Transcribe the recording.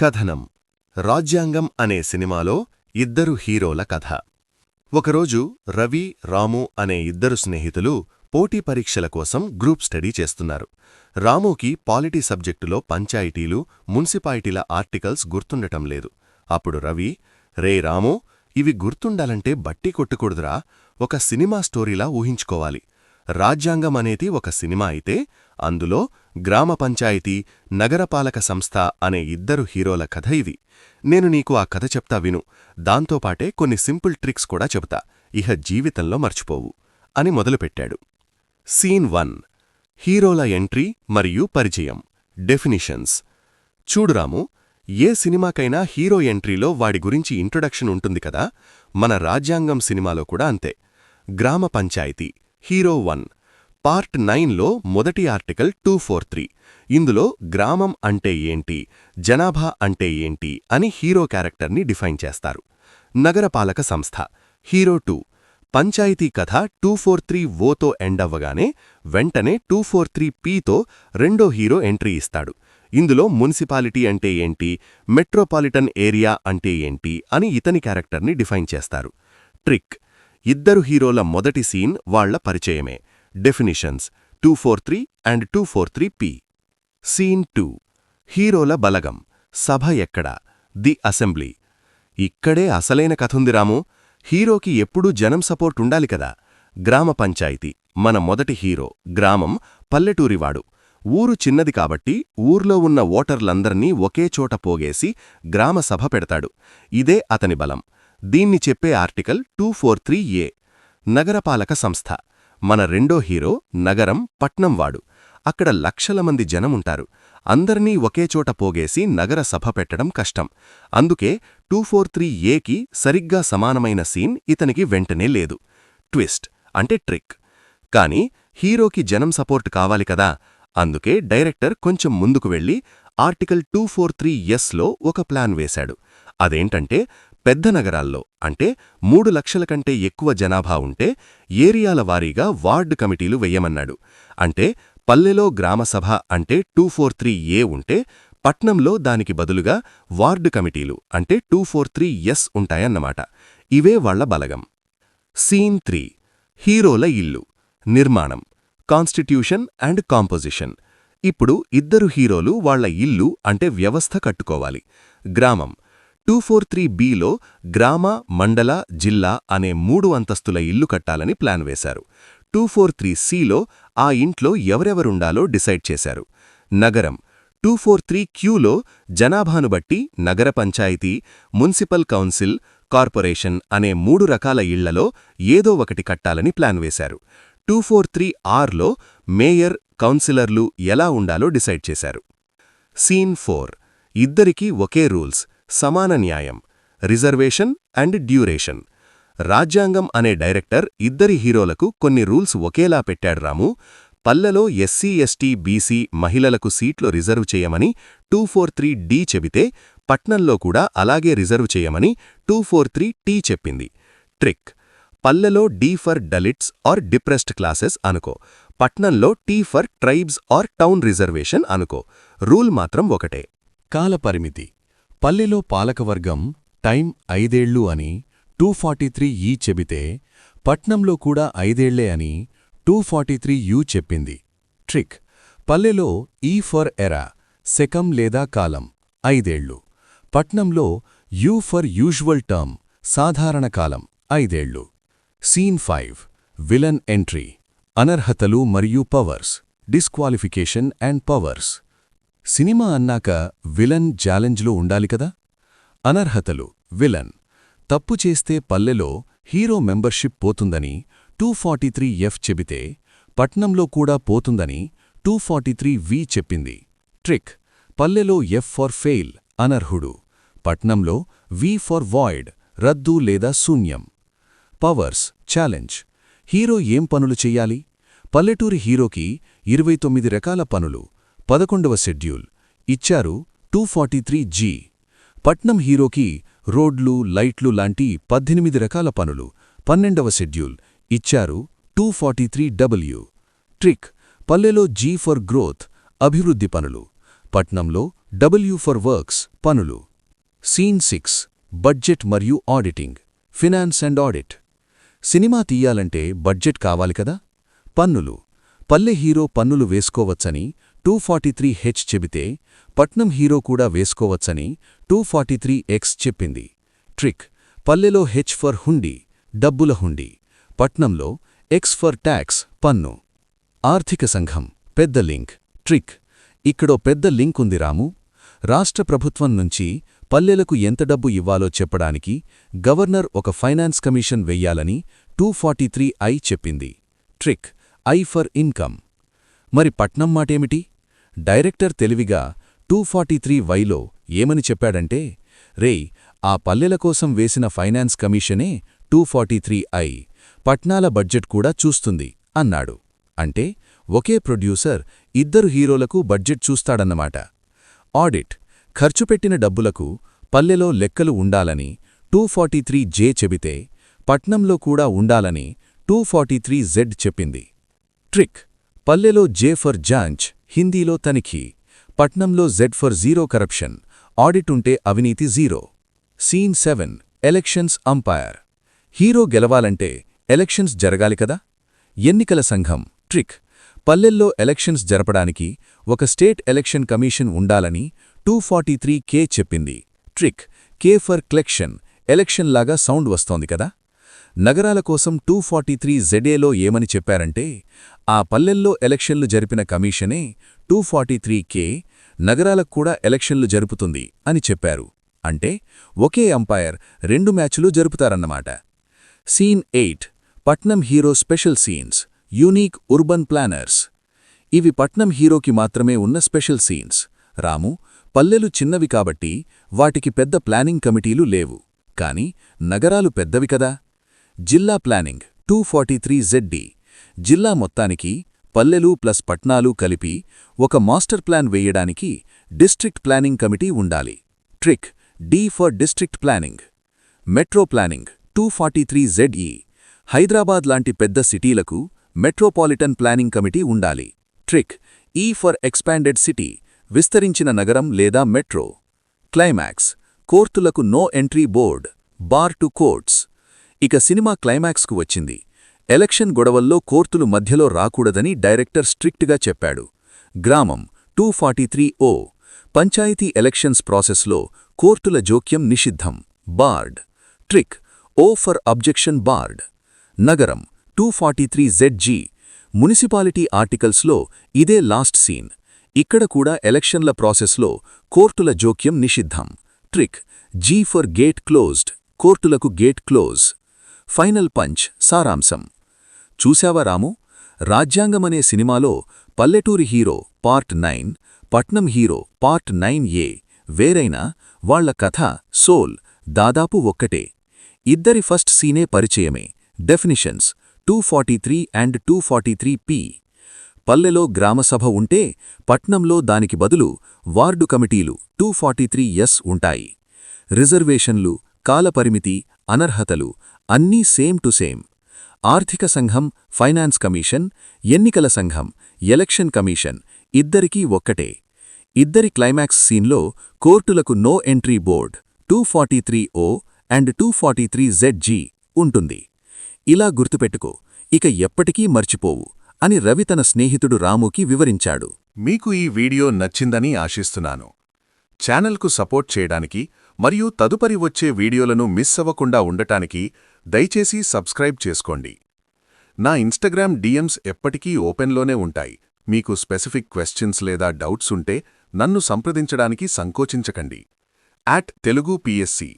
కథనం. రాజ్యాంగం అనే సినిమాలో ఇద్దరు హీరోల కథ. ఒకరోజు రవి రాము అనే ఇద్దరు స్నేహితులు పోటీ పరీక్షల కోసం గ్రూప్ స్టడీ చేస్తున్నారు. రాముకి పాలిటీ సబ్జెక్టులో పంచాయితీలు మున్సిపాలిటీల ఆర్టికల్స్ గుర్తుండటం లేదు. అప్పుడు రవి రే రాము ఇవి గుర్తుండాలంటే బట్టి కొట్టకూడదురా. ఒక సినిమా స్టోరీలా ఊహించుకోవాలి. రాజ్యాంగం అనేది ఒక సినిమా అయితే అందులో గ్రామ పంచాయతీ నగరపాలక సంస్థ అనే ఇద్దరు హీరోల కథ ఇది. నేను నీకు ఆ కథ చెప్తా విను. దాంతోపాటే కొన్ని సింపుల్ ట్రిక్స్ కూడా చెబుతా. ఇహ జీవితంలో మర్చిపోవు అని మొదలుపెట్టాడు. Scene one. హీరోల ఎంట్రీ మరియు పరిచయం. డెఫినిషన్స్. చూడురాము ఏ సినిమాకైనా హీరో ఎంట్రీలో వాడి గురించి ఇంట్రొడక్షన్ ఉంటుంది కదా? మన రాజ్యాంగం సినిమాలో కూడా అంతే. గ్రామ పంచాయతీ. Hero one. పార్ట్ నైన్లో మొదటి ఆర్టికల్ టూ ఫోర్ త్రీ. ఇందులో గ్రామం అంటే ఏంటి? జనాభా అంటే ఏంటి? అని హీరో క్యారెక్టర్ని డిఫైన్ చేస్తారు. నగరపాలక సంస్థ. Hero too. పంచాయతీ కథ టూ ఫోర్ త్రీ ఓతో ఎండవ్వగానే వెంటనే టూ ఫోర్ త్రీ పీతో రెండో హీరో ఎంట్రీ ఇస్తాడు. ఇందులో మున్సిపాలిటీ అంటే ఏంటి? మెట్రోపాలిటన్ ఏరియా అంటే ఏంటి? అని ఇతని క్యారెక్టర్ని డిఫైన్ చేస్తారు. ట్రిక్. ఇద్దరు హీరోల మొదటి సీన్ వాళ్ళ పరిచయమే. Definitions two four three and two four three P scene two హీరోల బలగం సభ ఎక్కడ? ది అసెంబ్లీ ఇక్కడే అసలైన కథుందిరాము హీరోకి ఎప్పుడూ జనం సపోర్ట్ ఉండాలి కదా. గ్రామ పంచాయతీ మన మొదటి హీరో గ్రామం పల్లెటూరివాడు. ఊరు చిన్నది కాబట్టి ఊర్లో ఉన్న ఓటర్లందర్నీ ఒకే చోట పోగేసి గ్రామ సభ పెడతాడు. ఇదే అతని బలం. దీన్ని చెప్పే article two four three A. నగరపాలక సంస్థ. మన రెండో హీరో నగరం పట్నంవాడు అక్కడ లక్షల మంది జనముంటారు. అందర్నీ ఒకేచోట పోగేసి నగర సభ పెట్టడం కష్టం. అందుకే టూ ఫోర్ త్రీ ఏకి సరిగ్గా సమానమైన సీన్ ఇతనికి వెంటనే లేదు. ట్విస్ట్ అంటే ట్రిక్. కాని హీరోకి జనం సపోర్ట్ కావాలి కదా. అందుకే డైరెక్టర్ కొంచెం ముందుకు వెళ్ళి ఆర్టికల్ టూ ఫోర్ త్రీ ఎస్లో ఒక ప్లాన్ వేశాడు. అదేంటంటే పెద్ద నగరాల్లో అంటే మూడు లక్షల కంటే ఎక్కువ జనాభా ఉంటే ఏరియాల వారీగా వార్డు కమిటీలు వెయ్యమన్నాడు. అంటే పల్లెలో గ్రామసభ అంటే టూ ఫోర్ త్రీ ఏ ఉంటే పట్నంలో దానికి బదులుగా వార్డు కమిటీలు అంటే టూ ఫోర్ త్రీ ఎస్ ఉంటాయన్నమాట. ఇవే వాళ్ళ బలగం. Scene three. హీరోల ఇల్లు. నిర్మాణం. Constitution and composition. ఇప్పుడు ఇద్దరు హీరోలు వాళ్ళ ఇల్లు అంటే వ్యవస్థ కట్టుకోవాలి. గ్రామం. టూ ఫోర్ త్రీ బిలో గ్రామ మండల జిల్లా అనే మూడు అంతస్తుల ఇల్లు కట్టాలని ప్లాన్ వేశారు. టూ ఫోర్ త్రీ సిలో ఆ ఇంట్లో ఎవరెవరుండాలో డిసైడ్ చేశారు. నగరం. టూ ఫోర్ త్రీ క్యూలో జనాభాను బట్టి నగర పంచాయతీ మున్సిపల్ కౌన్సిల్ కార్పొరేషన్ అనే మూడు రకాల ఇళ్ళలో ఏదో ఒకటి కట్టాలని ప్లాన్ వేశారు. టూ ఫోర్ త్రీ ఆర్లో మేయర్ కౌన్సిలర్లు ఎలా ఉండాలో డిసైడ్ చేశారు. Scene four. ఇద్దరికీ ఒకే రూల్స్. సమాన న్యాయం రిజర్వేషన్ అండ్ డ్యూరేషన్. రాజ్యాంగం అనే డైరెక్టర్ ఇద్దరి హీరోలకు కొన్ని రూల్స్ ఒకేలా పెట్టాడు రాము. పల్లెలో ఎస్సీ ఎస్టీ బీసీ మహిళలకు సీట్లు రిజర్వ్ చేయమని టూ ఫోర్ త్రీ డి చెబితే పట్నంలో కూడా అలాగే రిజర్వ్ చేయమని టూ ఫోర్ త్రీ టీ చెప్పింది. ట్రిక్. పల్లెలో D for Dalits or depressed classes అనుకో. పట్నంలో T for tribes or town reservation అనుకో. రూల్ మాత్రం ఒకటే. కాలపరిమితి. పల్లెలో పాలకవర్గం టైం ఐదేళ్ళు అని టూ ఫార్టీ త్రీ ఈ చెబితే పట్నంలో కూడా ఐదేళ్ళే అని టూ ఫార్టీ త్రీ యూ చెప్పింది. ట్రిక్. పల్లెలో ఈ ఫర్ ఎరా సెకం లేదా కాలం ఐదేళ్ళు పట్నంలో యూ ఫర్ యూజువల్ టర్మ్ సాధారణ కాలం ఐదేళ్ళు సీన్ ఫైవ్. Villain entry. అనర్హతలు మరియు powers. Disqualification and powers. Cinema అన్నాక విలన్ ఛాలెంజ్లో ఉండాలి కదా? అనర్హతలు విలన్. తప్పు చేస్తే పల్లెలో హీరో మెంబర్షిప్ పోతుందని టూ ఫార్టీ త్రీ ఎఫ్ చెబితే పట్నంలో కూడా పోతుందని టూ ఫార్టీ త్రీ వి చెప్పింది. ట్రిక్ పల్లెలో ఎఫ్ ఫార్ ఫెయిల్ అనర్హుడు. పట్నంలో వి ఫార్ వాయిడ్ రద్దు లేదా శూన్యం. Powers challenge. హీరో ఏం పనులు చెయ్యాలి పల్లెటూరి హీరోకి ఇరవై తొమ్మిది రకాల పనులు. పదకొండవ షెడ్యూల్. ఇచ్చారు టూ ఫార్టీ త్రీ జీ. పట్నం హీరోకి రోడ్లు లైట్లు లాంటి పద్దెనిమిది రకాల పనులు. పన్నెండవ షెడ్యూల్. ఇచ్చారు two forty three W. Trick. పల్లెలో జీ ఫర్ గ్రోత్ అభివృద్ధి పనులు. పట్నంలో డబ్ల్యూ ఫర్ వర్క్స్ పనులు. Scene six. బడ్జెట్ మరియు auditing. Finance and audit. Cinema తీయాలంటే బడ్జెట్ కావాలి కదా? పన్నులు. పల్లె హీరో పన్నులు వేసుకోవచ్చని టూ ఫార్టీ త్రీ హెచ్ చెబితే పట్నం హీరో కూడా వేసుకోవచ్చని టూ ఫార్టీ త్రీ ఎక్స్ చెప్పింది. ట్రిక్ పల్లెలో హెచ్ ఫర్ హుండీ డబ్బుల హుండీ పట్నంలో ఎక్స్ ఫర్ ట్యాక్స్ పన్ను. ఆర్థిక సంఘం పెద్ద లింక్. ట్రిక్ ఇక్కడో పెద్ద లింక్ ఉంది రాము. రాష్ట్ర ప్రభుత్వం నుంచి పల్లెలకు ఎంత డబ్బు ఇవ్వాలో చెప్పడానికి గవర్నర్ ఒక ఫైనాన్స్ కమిషన్ వెయ్యాలని టూ ఫార్టీ త్రీ ఐ చెప్పింది. Trick I for income. మరి పట్నం మాటేమిటి? డైరెక్టర్ తెలివిగా టూ ఫార్టీ త్రీ వైలో ఏమని చెప్పాడంటే రేయ్ ఆ పల్లెల కోసం వేసిన ఫైనాన్స్ కమిషనే టూ ఫార్టీ త్రీ ఐ పట్నాల బడ్జెట్ కూడా చూస్తుంది అన్నాడు. అంటే ఒకే ప్రొడ్యూసర్ ఇద్దరు హీరోలకు బడ్జెట్ చూస్తాడన్నమాట. ఆడిట్ ఖర్చుపెట్టిన డబ్బులకు పల్లెలో లెక్కలు ఉండాలని టూ ఫార్టీ త్రీ జే చెబితే పట్నంలో కూడా ఉండాలని టూ ఫార్టీ త్రీ జెడ్ చెప్పింది. ట్రిక్ పల్లెలో జే ఫర్ జాంచ్ హిందీలో తనిఖీ. పట్నంలో Z for zero corruption. Audit ఉంటే అవినీతి zero. Scene seven elections umpire. Hero గెలవాలంటే ఎలక్షన్స్ జరగాలి కదా? ఎన్నికల సంఘం. ట్రిక్. పల్లెల్లో ఎలక్షన్స్ జరపడానికి ఒక స్టేట్ ఎలక్షన్ కమిషన్ ఉండాలని టూ ఫార్టీ త్రీ కే చెప్పింది. Trick. K for collection. Election లాగా సౌండ్ వస్తోంది కదా? నగరాల కోసం టూ ఫార్టీ త్రీ జెడేలో ఏమని చెప్పారంటే ఆ పల్లెల్లో ఎలక్షన్లు జరిపిన కమిషనే టూ ఫార్టీ త్రీ కే నగరాలకు కూడా ఎలక్షన్లు జరుపుతుంది అని చెప్పారు. అంటే ఒకే అంపైర్ రెండు మ్యాచ్లు జరుపుతారన్నమాట. సీన్ ఎయిట్ పట్నం hero special scenes unique urban planners. ఇవి పట్నం హీరోకి మాత్రమే ఉన్న స్పెషల్ సీన్స్. రాము పల్లెలు చిన్నవి కాబట్టి వాటికి పెద్ద ప్లానింగ్ కమిటీలు లేవు. కాని నగరాలు పెద్దవి కదా? జిల్లా planning two forty three Z D. జిల్లా మొత్తానికి పల్లెలు ప్లస్ పట్నాలు కలిపి ఒక మాస్టర్ ప్లాన్ వేయడానికి డిస్ట్రిక్ట్ ప్లానింగ్ కమిటీ ఉండాలి. Trick D for district planning. Metro planning two forty three Z E. Hyderabad లాంటి పెద్ద సిటీలకు మెట్రోపాలిటన్ ప్లానింగ్ కమిటీ ఉండాలి. Trick E for expanded city విస్తరించిన నగరం లేదా మెట్రో. క్లైమాక్స్ కోర్టులకు no entry board bar to courts. ఇక సినిమా క్లైమాక్స్కు వచ్చింది. ఎలక్షన్ గొడవల్లో కోర్టులు మధ్యలో రాకూడదని డైరెక్టర్ స్ట్రిక్ట్గా చెప్పాడు. గ్రామం two forty three O. Panchayat elections ప్రాసెస్లో కోర్టుల జోక్యం నిషిద్ధం. Barred. Trick. O for objection barred. నగరం two forty three Z G. Municipality ఆర్టికల్స్లో ఇదే లాస్ట్ సీన్. ఇక్కడ కూడా ఎలక్షన్ల ప్రాసెస్లో కోర్టుల జోక్యం నిషిద్ధం. Trick. G for gate closed. కోర్టులకు గేట్ క్లోజ్. ఫైనల్ పంచ్ సారాంశం. చూశావా రాము? రాజ్యాంగమనే సినిమాలో పల్లెటూరి హీరో పార్ట్ నైన్ పట్నం హీరో పార్ట్ నైన్ ఏ వేరైనా వాళ్ళ కథ సోల్ దాదాపు ఒక్కటే. ఇద్దరి ఫస్ట్ సీనే పరిచయమే. Definitions two forty three and two forty three P. పల్లెలో గ్రామసభ ఉంటే పట్నంలో దానికి బదులు వార్డు కమిటీలు టూ ఫార్టీ త్రీ ఎస్ ఉంటాయి. రిజర్వేషన్లు కాలపరిమితి అనర్హతలు అన్నీ సేమ్ టు సేమ్. ఆర్థిక సంఘం ఫైనాన్స్ కమిషన్ ఎన్నికల సంఘం ఎలక్షన్ కమిషన్ ఇద్దరికీ ఒక్కటే. ఇద్దరి క్లైమాక్స్ సీన్లో కోర్టులకు no entry board two forty three O and two forty three Z G ఉంటుంది. ఇలా గుర్తుపెట్టుకో ఇక ఎప్పటికీ మర్చిపోవు అని రవి తన స్నేహితుడు రాముకి వివరించాడు. మీకు ఈ వీడియో నచ్చిందని ఆశిస్తున్నాను. ఛానల్కు సపోర్ట్ చేయడానికి మరియు తదుపరి వచ్చే వీడియోలను మిస్ అవ్వకుండా ఉండటానికి దయచేసి సబ్స్క్రైబ్ చేసుకోండి. నా ఇన్స్టాగ్రామ్ డిఎమ్స్ ఎప్పటికీ ఓపెన్లోనే ఉంటాయి. మీకు స్పెసిఫిక్ క్వశ్చన్స్ లేదా డౌట్స్ ఉంటే నన్ను సంప్రదించడానికి సంకోచించకండి. At Telugu PSC.